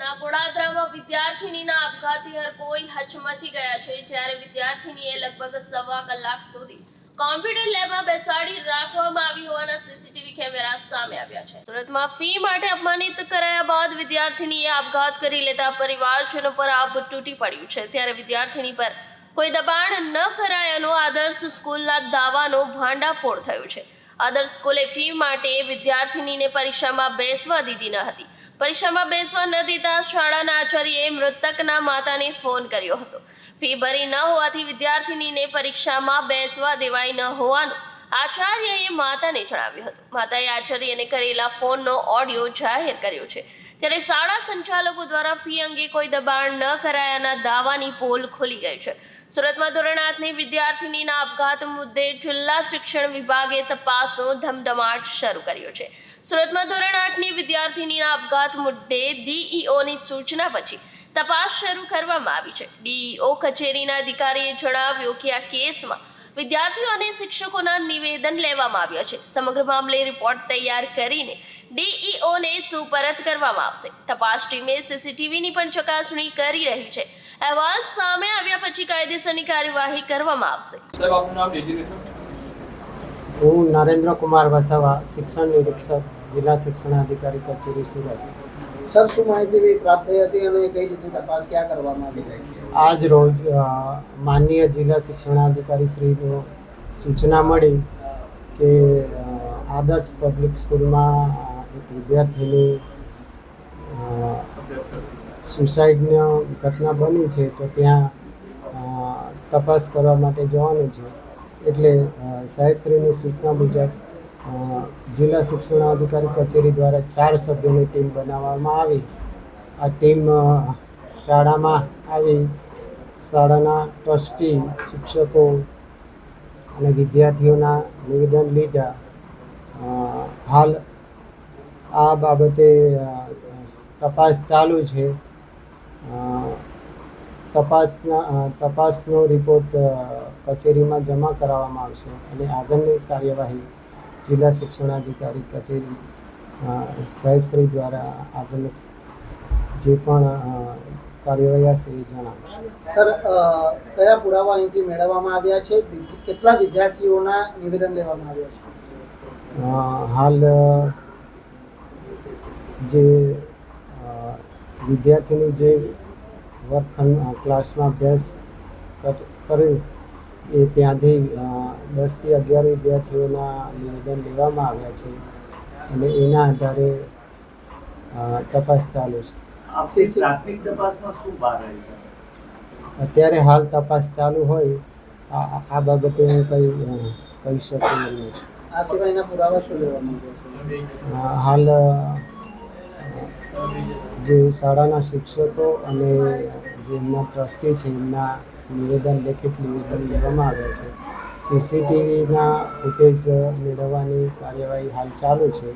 સુરતના ગોડાદરામાં વિદ્યાર્થીનીના આપઘાતી હર કોઈ હચમચી ગયા છે, જ્યારે વિદ્યાર્થીનીએ લગભગ સવા કલાક સુધી કોમ્પ્યુટર લેબમાં બેસાડી રાખવામાં આવી હોવાના સીસીટીવી કેમેરા સામે આવ્યા છે. સુરતમાં ફી માટે અપમાનિત કરાયા બાદ વિદ્યાર્થીનીએ આપઘાત કરી લેતા પરિવારજનો પર આભ તૂટી પડ્યું છે. ત્યારે વિદ્યાર્થીની પર કોઈ દબાણ ન કરાયાનો આદર્શ સ્કૂલના દાવાનો ભાંડાફોડ થયો છે. આદર્શ સ્કૂલે ફી માટે વિદ્યાર્થીનીને પરીક્ષામાં બેસવા દીધી ન હતી. પરીક્ષામાં બેસવા ન દીધા શાળાના આચાર્યએ મૃતકના માતાને ફોન કર્યો હતો. ફી ભરી ન હોવાથી વિદ્યાર્થીનીને પરીક્ષામાં બેસવા દેવાઈ ન હોવાનું આચાર્યએ માતાને જણાવ્યું હતું. માતાએ આચાર્યને કરેલા ફોનનો ઓડિયો જાહેર કર્યો છે. ત્યારે શાળા સંચાલકો દ્વારા ફી અંગે કોઈ દબાણ ન કરાયાના દાવાની પોલ ખુલી ગઈ છે. સુરતમાં ધોરણ આઠની વિદ્યાર્થીનીના આપઘાત મુદ્દે જિલ્લા શિક્ષણ વિભાગે તપાસનો ધમધમાટ શરૂ કર્યો છે. સુરતમાં ધોરણ આઠની વિદ્યાર્થીનીના આપઘાત મુદ્દે ડીઈઓની સૂચના પછી તપાસ શરૂ કરવામાં આવી છે. ડીઈઓ કચેરીના અધિકારીએ જણાવ્યું કે આ કેસમાં વિદ્યાર્થીઓ અને શિક્ષકોના નિવેદન લેવામાં આવ્યા છે. સમગ્ર મામલે રિપોર્ટ તૈયાર કરીને ડીઈઓને સુપરત કરવામાં આવશે. તપાસ ટીમે સીસીટીવીની પણ ચકાસણી કરી રહી છે. અહેવાલ સામે આવ્યા પછી કાયદેસરની કાર્યવાહી કરવામાં આવશે. સાહેબ આપનું નામ ડેઝિગ્નેશન હું નરેન્દ્ર કુમાર વસાવા શિક્ષણ નિરીક્ષક જિલ્લા શિક્ષણાધિકારી કચેરી સુરત. સર શું માહિતી પ્રાપ્ત થઈ હતી અને કઈ રીતે તપાસ ક્યાં કરવામાં આવી છે? આજ રોજ માનનીય જિલ્લા શિક્ષણાધિકારી શ્રીનો સૂચના મળી કે આદર્શ પબ્લિક સ્કૂલમાં એક વિદ્યાર્થીની સુસાઇડની ઘટના બની છે તો ત્યાં તપાસ કરવા માટે જવાનું છે. એટલે સાહેબશ્રીની સૂચના મુજબ જિલ્લા શિક્ષણાધિકારી કચેરી દ્વારા ચાર સભ્યોની ટીમ બનાવવામાં આવી. આ ટીમ શાળામાં આવી. શાળાના ટ્રસ્ટી, શિક્ષકો અને વિદ્યાર્થીઓના નિવેદન લીધા. હાલ આ બાબતે તપાસ ચાલુ છે. તપાસના તપાસનો રિપોર્ટ કચેરીમાં જમા કરાવવામાં આવશે અને આગળની કાર્યવાહી જિલ્લા શિક્ષણાધિકારી કચેરી સાહેબશ્રી દ્વારા આગળ જે પણ કાર્યવાહી હશે એ જણાવશે. સર કયા પુરાવા અહીંથી મેળવવામાં આવ્યા છે? કેટલા વિદ્યાર્થીઓના નિવેદન લેવામાં આવ્યા છે? હાલ જે વિદ્યાર્થીની જે વર્ગખંડ ક્લાસમાં અભ્યાસ કર- એ ત્યાંથી દસથી અગિયાર વિદ્યાર્થીઓના નિવેદન લેવામાં આવ્યા છે. અને એના આધારે તપાસ ચાલુ છે. પ્રાથમિક તપાસમાં શું બહાર અત્યારે હાલ તપાસ ચાલુ હોય આ બાબતે હું કંઈ કહી શકું નહીં. નથી આ સિવાયના પુરાવા શું લેવામાં આવ્યા હાલ જે શાળાના શિક્ષકો અને જે એમના ટ્રસ્ટી છે, એમના નિવેદન લેખિત નિવેદન લેવામાં આવ્યા છે. સીસીટીવીના ફૂટેજ મેળવવાની કાર્યવાહી હાલ ચાલુ છે.